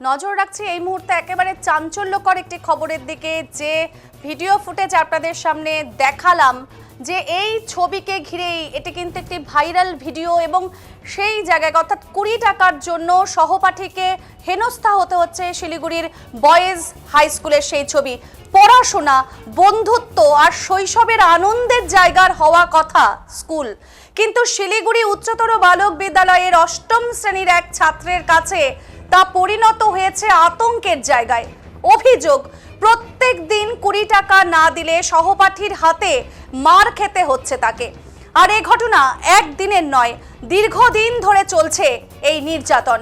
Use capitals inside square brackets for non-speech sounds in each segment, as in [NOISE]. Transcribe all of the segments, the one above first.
নজর রাখছি এই মুহূর্তে একেবারে চাঞ্চল্যকর একটি খবরের দিকে যে ভিডিও ফুটেজ আপনাদের সামনে দেখালাম যে এই ছবিকে ঘিরেই এটি কিন্তু একটি ভাইরাল ভিডিও এবং সেই জায়গায়, অর্থাৎ কুড়ি টাকার জন্য সহপাঠীকে হেনস্থা হতে হচ্ছে শিলিগুড়ির বয়েজ হাই স্কুলের সেই ছবি। পড়াশোনা, বন্ধুত্ব আর শৈশবের আনন্দের জায়গার হওয়া কথা স্কুল। কিন্তু শিলিগুড়ি উচ্চতর বালক বিদ্যালয়ের অষ্টম শ্রেণির এক ছাত্রের কাছে তা পরিণত হয়েছে আতঙ্কের জায়গায়। অভিযোগ, প্রত্যেক দিন কুড়ি টাকা না দিলে সহপাঠীর হাতে মার খেতে হচ্ছে তাকে। আর এই ঘটনা একদিনের নয়, দীর্ঘদিন ধরে চলছে এই নির্যাতন।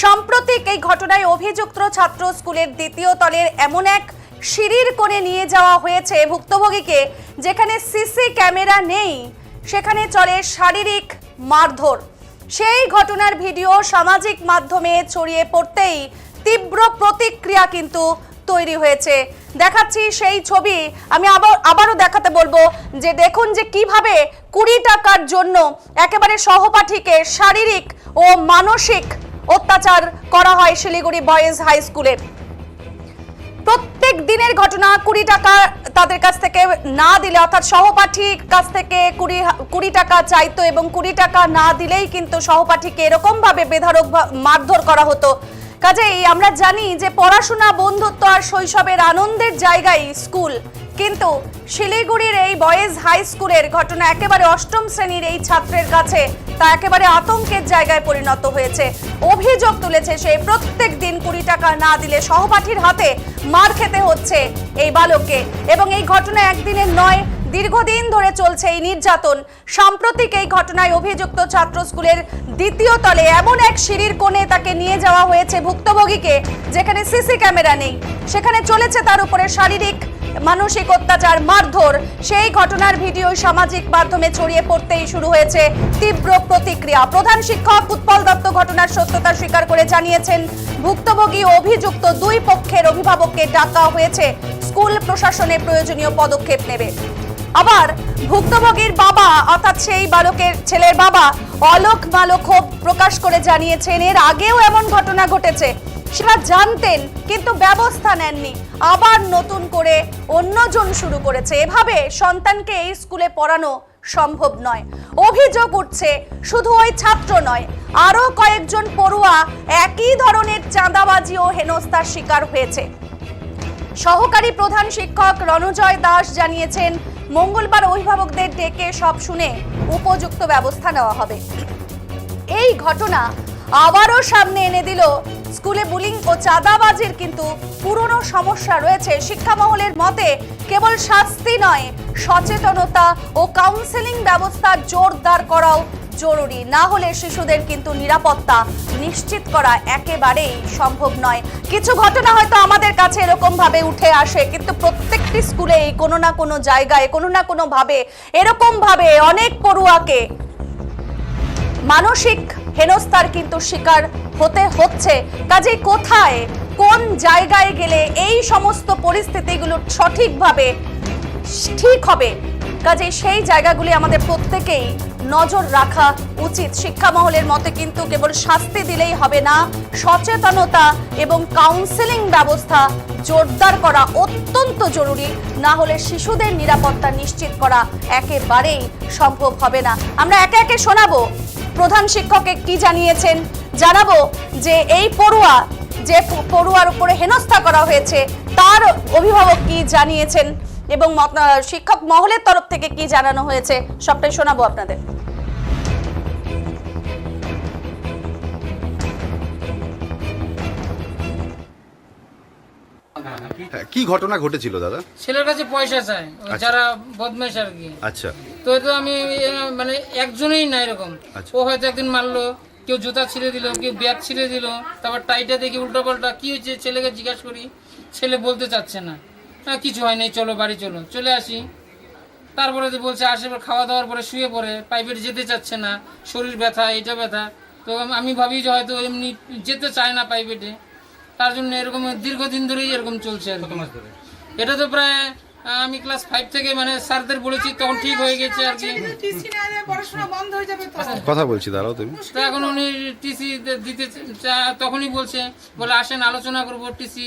সাম্প্রতিক এই ঘটনায় অভিযুক্ত ছাত্র স্কুলের দ্বিতীয় তলের এমন এক সিঁড়ির কোণে নিয়ে যাওয়া হয়েছে ভুক্তভোগীকে, যেখানে সিসি ক্যামেরা নেই, সেখানে চলে শারীরিক মারধর। সেই ঘটনার ভিডিও সামাজিক মাধ্যমে ছড়িয়ে পড়তেই তীব্র প্রতিক্রিয়া কিন্তু তৈরি হয়েছে। দেখাচ্ছি সেই ছবি। আমি আবার, আবারও দেখাতে বলব যে দেখুন যে কীভাবে কুড়ি টাকার জন্য একেবারে সহপাঠীকে শারীরিক ও মানসিক অত্যাচার করা হয় শিলিগুড়ি বয়েজ হাই স্কুলের প্রত্যেক দিনের ঘটনা কুড়ি টাকা তাদের কাছ থেকে না দিলে, অর্থাৎ সহপাঠী কাছ থেকে কুড়ি কুড়ি টাকা চাইতো এবং কুড়ি টাকা না দিলেই কিন্তু সহপাঠীকে এরকমভাবে বেধারক মারধর করা হতো। কাজেই আমরা জানি যে পড়াশোনা, বন্ধুত্ব আর শৈশবের আনন্দের জায়গায় স্কুল। কিন্তু শিলিগুড়ির এই বয়েজ হাই স্কুলের ঘটনা একেবারে অষ্টম শ্রেণির এই ছাত্রের কাছে তা একেবারে আতঙ্কের জায়গায় পরিণত হয়েছে। অভিযোগ তুলেছে সে প্রত্যেক দিন কুড়ি টাকা না দিলে সহপাঠীর হাতে মার খেতে হচ্ছে এই বালককে এবং এই ঘটনা একদিনের নয়, দীর্ঘদিন ধরে চলছে এই নির্যাতন। সাম্প্রতিক এই ঘটনায় অভিযুক্ত ছাত্র স্কুলের দ্বিতীয় তলে এমন এক সিঁড়ির কোণে তাকে নিয়ে যাওয়া হয়েছে ভুক্তভোগীকে, যেখানে সিসি ক্যামেরা নেই। সেখানে চলেছে তার উপরে শারীরিক মানসিক অত্যাচার, মারধর, সেই ঘটনার ভিডিও সামাজিক মাধ্যমে ছড়িয়ে পড়তেই শুরু হয়েছে তীব্র প্রতিক্রিয়া। প্রধান শিক্ষক উৎপল দত্ত ঘটনার সত্যতা স্বীকার করে জানিয়েছেন, ভুক্তভোগী অভিযুক্ত দুই পক্ষের অভিভাবককে ডাকা হয়েছে, স্কুল প্রশাসনে প্রয়োজনীয় পদক্ষেপ নেবে। আবার ভুক্তভোগীর বাবা, অর্থাৎ সেই বালকের ছেলের বাবা অলোক মালক ক্ষোভ প্রকাশ করে জানিয়েছেন, এর আগেও এমন ঘটনা ঘটেছে। সেটা জানতেন, কিন্তু ব্যবস্থা নেননি। আবার নতুন করে অন্যজন শুরু করেছে। এভাবে সন্তানকে এই স্কুলে পড়ানো সম্ভব নয়। অভিযোগ উঠছে, শুধু ওই ছাত্র নয়, আরও কয়েকজন পড়ুয়া একই ধরনের চাঁদাবাজি ও হেনস্থার শিকার হয়েছে। সহকারী প্রধান শিক্ষক রণজয় দাস জানিয়েছেন, মঙ্গলবার অভিভাবকদের ডেকে সব শুনে উপযুক্ত ব্যবস্থা নেওয়া হবে। এই ঘটনা আবারও সামনে এনে দিল। স্কুলে বুলিং ও চাঁদাবাজির কিন্তু পুরনো সমস্যা রয়েছে। শিক্ষা মহলের মতে কেবল শাস্তি নয়, সচেতনতা ও কাউন্সেলিং ব্যবস্থা জোরদার করাও জরুরি। না হলে শিশুদের কিন্তু নিরাপত্তা নিশ্চিত করা একেবারেই সম্ভব নয়। কিছু ঘটনা হয়তো আমাদের কাছে এরকম ভাবে উঠে আসে, কিন্তু প্রত্যেকটি স্কুলেই কোনো না কোনো জায়গায়, কোনো না কোনো ভাবে এরকম ভাবে অনেক পড়ুয়াকে মানসিক হেনস্থার কিন্তু শিকার হতে হচ্ছে। কাজে কোথায়, কোন জায়গায় গেলে এই সমস্ত পরিস্থিতিগুলো সঠিকভাবে ঠিক হবে? কাজে সেই জায়গাগুলি আমাদের প্রত্যেকেই নজর রাখা উচিত। শিক্ষা মহলের মতে কিন্তু কেবল শাস্তি দিলেই হবে না, সচেতনতা এবং কাউন্সেলিং ব্যবস্থা জোরদার করা অত্যন্ত জরুরি। না হলে শিশুদের নিরাপত্তা নিশ্চিত করা একেবারেই সম্ভব হবে না। আমরা একে একে শোনাবো। প্রধান শিক্ষকে কি জানিয়েছেন? জানাব যে এই পড়ুয়া যে পড়ুয়ার উপরে হেনস্থা করা হয়েছে তার অভিভাবক কি জানিয়েছেন এবং শিক্ষক মহলের তরফ থেকে কি জানানো হয়েছে? সবটাই শোনাবো আপনাদের। হ্যাঁ, কি ঘটনা ঘটেছিল দাদা? ছেলের কাছে পয়সা চায় আচ্ছা। যারা বদমাইশ আর কি। আচ্ছা। তো তো আমি মানে একজনেই না এরকম। আচ্ছা। ও হয়তো একদিন মারলো কেউ জুতা ছিঁড়ে দিল কেউ ব্যাগ ছিঁড়ে দিল তারপর টাইটা দেখি উল্টো পাল্টা কি হয়েছে? ছেলেকে জিজ্ঞাসা করি ছেলে বলতে চাচ্ছে না। হ্যাঁ কিছু হয় নাই চলো বাড়ি চলো। চলে আসি। তারপরে যে বলছে আসে এবার খাওয়া দাওয়ার পরে শুয়ে পড়ে প্রাইভেট যেতে চাচ্ছে না শরীর ব্যথা এটা ব্যথা। তো আমি ভাবি যে হয়তো এমনি যেতে চায় না প্রাইভেটে তার জন্য এরকম দীর্ঘদিন ধরেই এরকম চলছে আর। এটা তো প্রায় আমি ক্লাস ফাইভ থেকে মানে স্যারদের বলেছি তখন ঠিক হয়ে গেছে আর কি। হয়ে তো। কথা বলছি দাঁড়াও তুমি। তো এখন উনি টিসি দিতে চা- তখনই বলছে বলে আসেন আলোচনা করব টিসি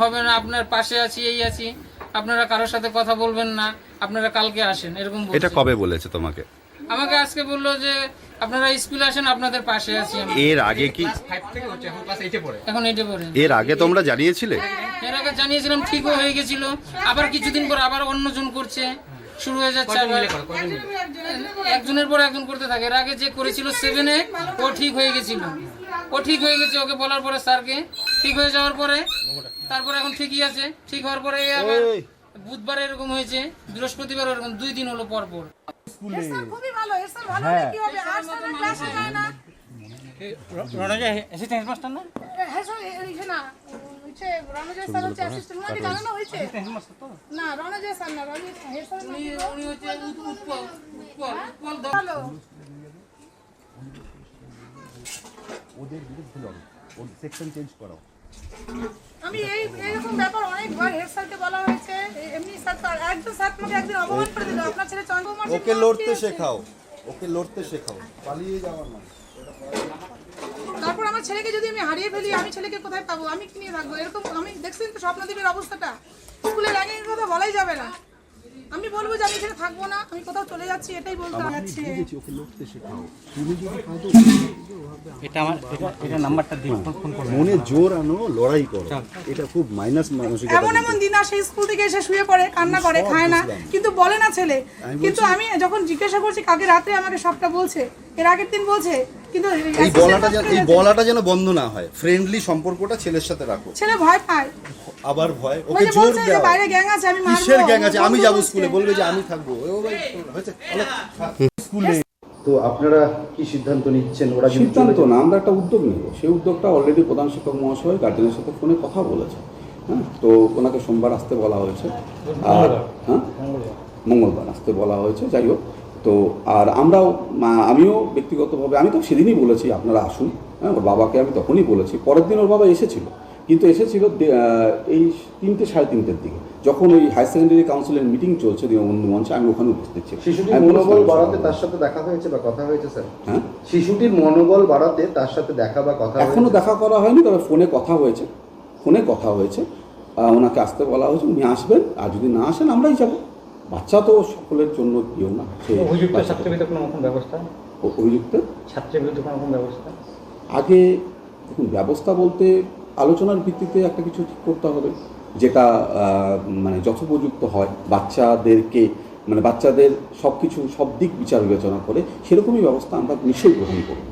হবে না আপনার পাশে আছি এই আছি। আপনারা কারোর সাথে কথা বলবেন না আপনারা কালকে আসেন এরকম এটা কবে বলেছে তোমাকে? আমাকে আজকে বলল যে আপনারা স্কুলে আসেন আপনাদের পাশে আছি এর আগে কি এখন এটে পড়ে। এর আগে তোমরা জানিয়েছিলে? এর আগে জানিয়েছিলাম ঠিকও হয়ে গেছিল আবার কিছুদিন পর আবার অন্যজন করছে শুরু হয়ে যাচ্ছে আবার। একজনের পর একজন করতে থাকে এর আগে যে করেছিল সেভেনে ও ঠিক হয়ে গেছিল। ও ঠিক হয়ে গেছে ওকে বলার পরে স্যারকে। ঠিক হয়ে যাওয়ার পরে তারপরে এখন ঠিকই আছে। ঠিক হওয়ার পরে আবার বুধবার এরকম হয়েছে বৃহস্পতিবার এরকম দুই দিন হলো পর পর। না। হ্যাঁ স্যার এই না। হচ্ছে রণজয় স্যার হচ্ছে অ্যাসিস্ট্যান্ট ওনাকে জানানো হয়েছে। না রণজয় স্যার না রণজয় হেড স্যার উনি উনি হচ্ছে উৎ- উৎপল উৎপল উৎপল দত্ত। ভালো। আমি এই এরকম ব্যাপার অনেকবার হেড স্যারকে বলা হয়েছে। এমনি স্যার তো একজন স্যার তোমাকে একদিন অপমান করে দিল। আপনার ছেলে চন্দ্রকুমার ওকে লড়তে শেখাও। ওকে লড়তে শেখাও। পালিয়ে যাওয়ার না তারপর আমার ছেলেকে যদি আমি হারিয়ে ফেলি আমি ছেলেকে কোথায় পাবো? আমি কি নিয়ে থাকব? এরকম আমি দেখছেন তো স্বপ্নদ্বীপের অবস্থাটা। স্কুলে র্যাঙ্কিং কথা বলাই যাবে না। আমি বলব যে আমি এখানে থাকব না আমি কোথাও চলে যাচ্ছি এটাই বলতে যাচ্ছে। ওকে লড়তে শেখাও। তুমি যদি কাঁদো [LAUGHS] এটা আমার এটা এটা নাম্বারটা দিন। মনে জোর আনো লড়াই করো। এটা খুব মাইনাস মানসিকতা এমন এমন দিন আসে স্কুল থেকে এসে শুয়ে পড়ে কান্না করে খায় না। কিন্তু বলে না ছেলে। কিন্তু আমি যখন জিজ্ঞাসা করছি কাকে রাতে আমাকে সবটা বলছে এর আগের দিন বলছে কিন্তু এই বলাটা যেন এই বলাটা যেন বন্ধ না হয় ফ্রেন্ডলি সম্পর্কটা ছেলের সাথে রাখো। ছেলে ভয় পায়। আবার ভয়? ওকে জোর দাও বাইরে গ্যাং আছে আমি মারবো কিসের গ্যাং আছে? আমি যাব। স্কুলে বলবে যে আমি থাকব। ও ভাই হয়েছে স্কুলে। তো আপনারা কি সিদ্ধান্ত নিচ্ছেন? ওরা সিদ্ধান্ত না আমরা একটা উদ্যোগ নেব। সেই উদ্যোগটা অলরেডি প্রধান শিক্ষক মহাশয় গার্জেনের সাথে ফোনে কথা বলেছে। হ্যাঁ তো ওনাকে সোমবার আসতে বলা হয়েছে। আর হ্যাঁ? মঙ্গলবার আসতে বলা হয়েছে। যাই হোক তো আর আমরাও আমিও ব্যক্তিগতভাবে আমি তো সেদিনই বলেছি আপনারা আসুন হ্যাঁ ওর বাবাকে আমি তখনই বলেছি পরের দিন ওর বাবা এসেছিল কিন্তু এসেছিল এই তিনটে সাড়ে তিনটের দিকে যখন ওই হায়ার সেকেন্ডারি কাউন্সিলের মিটিং চলছে দীনবন্ধু মঞ্চে আমি ওখানে উপস্থিত ছিলাম। শিশুটির মনোবল বাড়াতে তার সাথে দেখা হয়েছে বা কথা হয়েছে স্যার? হ্যাঁ? শিশুটির মনোবল বাড়াতে তার সাথে দেখা বা কথা এখনও হয়েছে? দেখা করা হয়নি তবে ফোনে কথা হয়েছে ফোনে কথা হয়েছে ওনাকে আসতে বলা হয়েছে উনি আসবেন আর যদি না আসেন আমরাই যাব। বাচ্চা তো সকলের জন্য প্রিয় না অভিযুক্ত ছাত্রের কোনো রকম ব্যবস্থা? অভিযুক্ত? ছাত্রের কোনো রকম ব্যবস্থা? আগে দেখুন ব্যবস্থা বলতে আলোচনার ভিত্তিতে একটা কিছু ঠিক করতে হবে যেটা মানে যথোপযুক্ত হয়। বাচ্চাদেরকে মানে বাচ্চাদের সব কিছু সব দিক বিচার বিবেচনা করে সেরকমই ব্যবস্থা আমরা নিশ্চয়ই গ্রহণ করব।